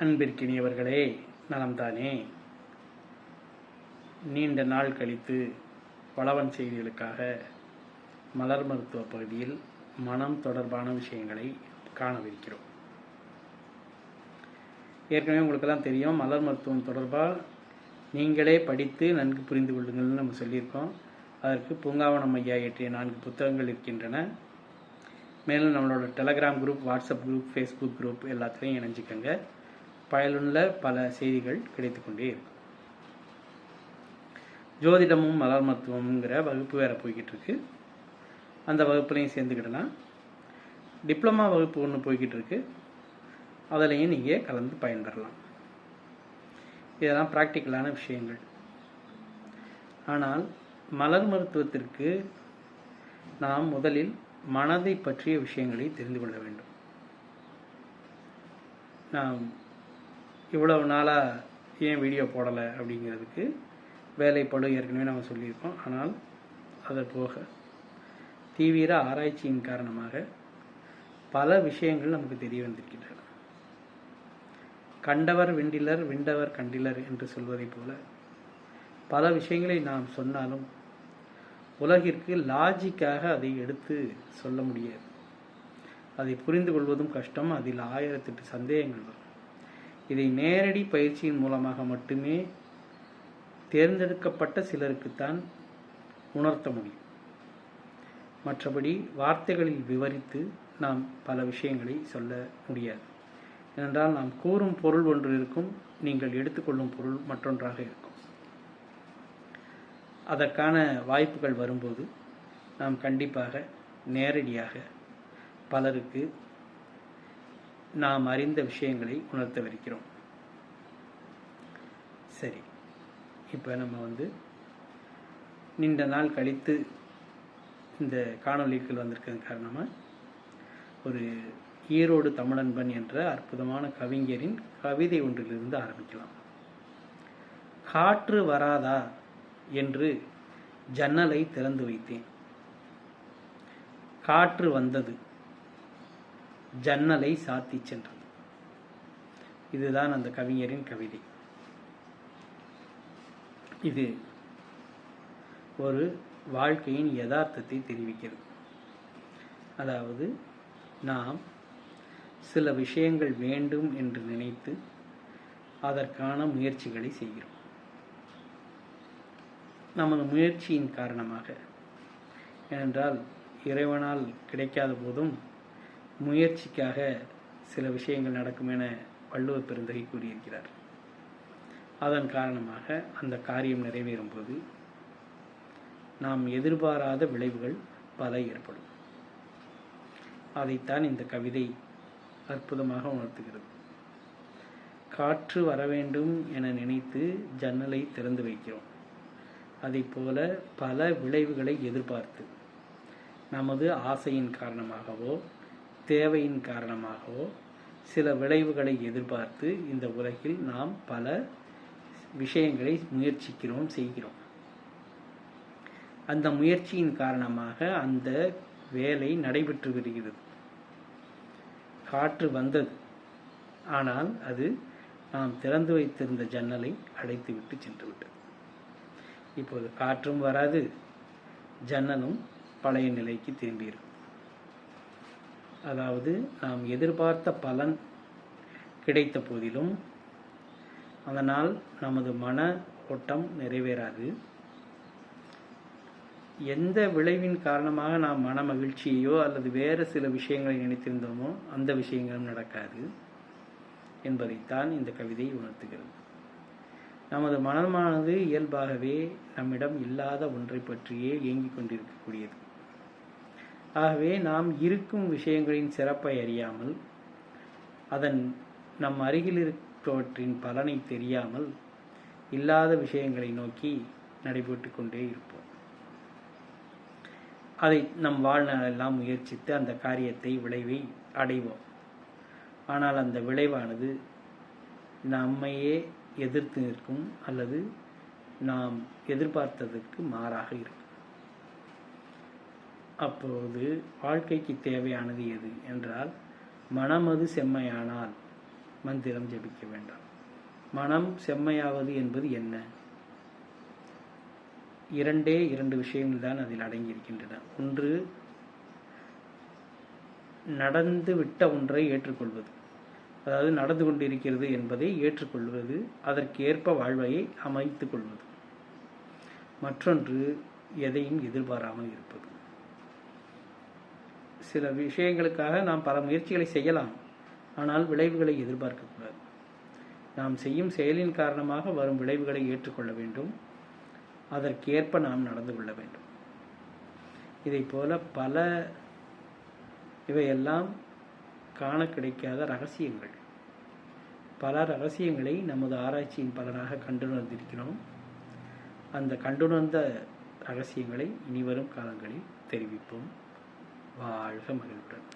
அன்பிற்கினியவர்களே நலம்தானே? நீண்ட நாள் கழித்து பலவன் செய்திகளுக்காக மலர் மருத்துவ பகுதியில் மனம் தொடர்பான விஷயங்களை காணவிருக்கிறோம். ஏற்கனவே உங்களுக்கெல்லாம் தெரியும் மலர் மருத்துவம் தொடர்பாக நீங்களே படித்து நன்கு புரிந்து கொள்ளுங்கள்னு நம்ம சொல்லியிருக்கோம். அதற்கு பூங்காவனம் ஐயா இயற்றிய நான்கு புத்தகங்கள் இருக்கின்றன. மேலும் நம்மளோட Telegram group WhatsApp group Facebook group எல்லாத்துலேயும் இணைஞ்சிக்கங்க. பயனுள்ள பல செய்திகள் கிடைத்து கொண்டே இருக்கும். ஜோதிடமும் மலர் மருத்துவம்ங்கிற வகுப்பு வேறு போய்கிட்டு இருக்கு. அந்த வகுப்புலையும் சேர்ந்துக்கிடலாம். டிப்ளமா வகுப்பு ஒன்று போய்கிட்டு இருக்கு. அதுலேயும் நீங்கள் கலந்து பயன்பெறலாம். இதெல்லாம் ப்ராக்டிக்கலான விஷயங்கள். ஆனால் மலர் மருத்துவத்திற்கு நாம் முதலில் மனதை பற்றிய விஷயங்களை தெரிந்து கொள்ள வேண்டும். நாம் இவ்வளவு நாளாக ஏன் வீடியோ போடலை அப்படிங்கிறதுக்கு வேலைப்படு ஏற்கனவே நம்ம சொல்லியிருக்கோம். ஆனால் அது போக தீவிர ஆராய்ச்சியின் காரணமாக பல விஷயங்கள் நமக்கு தெரிய வந்திருக்கின்றன. கண்டவர் விண்டிலர் விண்டவர் கண்டிலர் என்று சொல்வதைப் போல பல விஷயங்களை நாம் சொன்னாலும் உலகிற்கு லாஜிக்காக அதை எடுத்து சொல்ல முடியாது. அதை புரிந்து கொள்வதும் கஷ்டம். அதில் ஆயிரத்தெட்டு சந்தேகங்கள் வரும். இதை நேரடி பயிற்சியின் மூலமாக மட்டுமே தேர்ந்தெடுக்கப்பட்ட சிலருக்குத்தான் உணர்த்த முடியும். மற்றபடி வார்த்தைகளில் விவரித்து நாம் பல விஷயங்களை சொல்ல முடியாது. ஏனென்றால் நாம் கூறும் பொருள் ஒன்று இருக்கும் நீங்கள் எடுத்துக்கொள்ளும் பொருள் மற்றொன்றாக இருக்கும். அதற்கான வாய்ப்புகள் வரும்போது நாம் கண்டிப்பாக நேரடியாக பலருக்கு நாம் அறிந்த விஷயங்களை உணர்த்தவிருக்கிறோம். சரி இப்போ நம்ம வந்து நீண்ட நாள் கழித்து இந்த காணொலிகள் வந்திருக்கிறது காரணமாக ஒரு ஈரோடு தமிழன்பன் என்ற அற்புதமான கவிஞரின் கவிதை ஒன்றிலிருந்து ஆரம்பிக்கலாம். காற்று வராதா என்று ஜன்னலை திறந்து வைத்தேன். காற்று வந்தது. ஜன்னலை சாத்தி சென்றது. இதுதான் அந்த கவிஞரின் கவிதை. இது ஒரு வாழ்க்கையின் யதார்த்தத்தை தெரிவிக்கிறது. அதாவது நாம் சில விஷயங்கள் வேண்டும் என்று நினைத்து அதற்கான முயற்சிகளை செய்கிறோம். நமது முயற்சியின் காரணமாக ஏனென்றால் இறைவனால் கிடைக்காத போதும் முயற்சிக்காக சில விஷயங்கள் நடக்கும் என வள்ளுவ பெருந்தகை கூறியிருக்கிறார். அதன் காரணமாக அந்த காரியம் நிறைவேறும் போது நாம் எதிர்பாராத விளைவுகள் பல ஏற்படும். அதைத்தான் இந்த கவிதை அற்புதமாக உணர்த்துகிறது. காற்று வர வேண்டும் என நினைத்து ஜன்னலை திறந்து வைக்கிறோம். அதை போல பல விளைவுகளை எதிர்பார்த்து நமது ஆசையின் காரணமாகவோ தேவையின் காரணமாகவோ சில விளைவுகளை எதிர்பார்த்து இந்த உலகில் நாம் பல விஷயங்களை முயற்சிக்கிறோம் செய்கிறோம். அந்த முயற்சியின் காரணமாக அந்த வேலை நடைபெற்று வருகிறது. காற்று வந்தது. ஆனால் அது நாம் திறந்து வைத்திருந்த ஜன்னலை அடைத்துவிட்டு சென்று விட்டது இப்போது காற்றும் வராது. ஜன்னலும் பழைய நிலைக்கு திரும்பியிருக்கும் அதாவது நாம் எதிர்பார்த்த பலன் கிடைத்த போதிலும் அதனால் நமது மன ஓட்டம் நிறைவேறாது. எந்த விளைவின் காரணமாக நாம் மன மகிழ்ச்சியையோ அல்லது வேறு சில விஷயங்களை நினைத்திருந்தோமோ அந்த விஷயங்களும் நடக்காது என்பதைத்தான் இந்த கவிதை உணர்த்துகிறது. நமது மனமானது இயல்பாகவே நம்மிடம் இல்லாத ஒன்றை பற்றியே இயங்கிக் கொண்டிருக்கக்கூடியது. ஆகவே நாம் இருக்கும் விஷயங்களின் சிறப்பை அறியாமல் அதன் நம் அருகில் இருப்பவற்றின் பலனை தெரியாமல் இல்லாத விஷயங்களை நோக்கி நடைபெற்று கொண்டே இருப்போம். அதை நம் வாழ்நாளெல்லாம் முயற்சித்து அந்த காரியத்தை விளைவை அடைவோம். ஆனால் அந்த விளைவானது நம்மையே எதிர்த்து நிற்கும் அல்லது நாம் எதிர்பார்த்ததற்கு மாறாக இருக்கும். அப்போது வாழ்க்கைக்கு தேவையானது எது என்றால் மனமது செம்மையானால் மந்திரம் ஜபிக்க வேண்டாம். மனம் செம்மையாவது என்பது என்ன? இரண்டே இரண்டு விஷயங்கள் தான் அதில் அடங்கியிருக்கின்றன. ஒன்று நடந்து விட்ட ஒன்றை ஏற்றுக்கொள்வது. அதாவது நடந்து கொண்டிருக்கிறது என்பதை ஏற்றுக்கொள்வது அதற்கேற்ப வாழ்வையை அமைத்துக் கொள்வது. மற்றொன்று எதையும் எதிர்பாராமல் இருப்பது. சில விஷயங்களுக்காக நாம் பல முயற்சிகளை செய்யலாம். ஆனால் விளைவுகளை எதிர்பார்க்கக்கூடாது. நாம் செய்யும் செயலின் காரணமாக வரும் விளைவுகளை ஏற்றுக்கொள்ள வேண்டும். அதற்கேற்ப நாம் நடந்து கொள்ள வேண்டும். இதை போல பல இவையெல்லாம் காண கிடைக்காத ரகசியங்கள். பல ரகசியங்களை நமது ஆராய்ச்சியின் பலனாக கண்டுணர்ந்திருக்கிறோம். அந்த கண்டுணர்ந்த ரகசியங்களை இனிவரும் காலங்களில் தெரிவிப்போம். வாழ்க மகிழ்வுடன்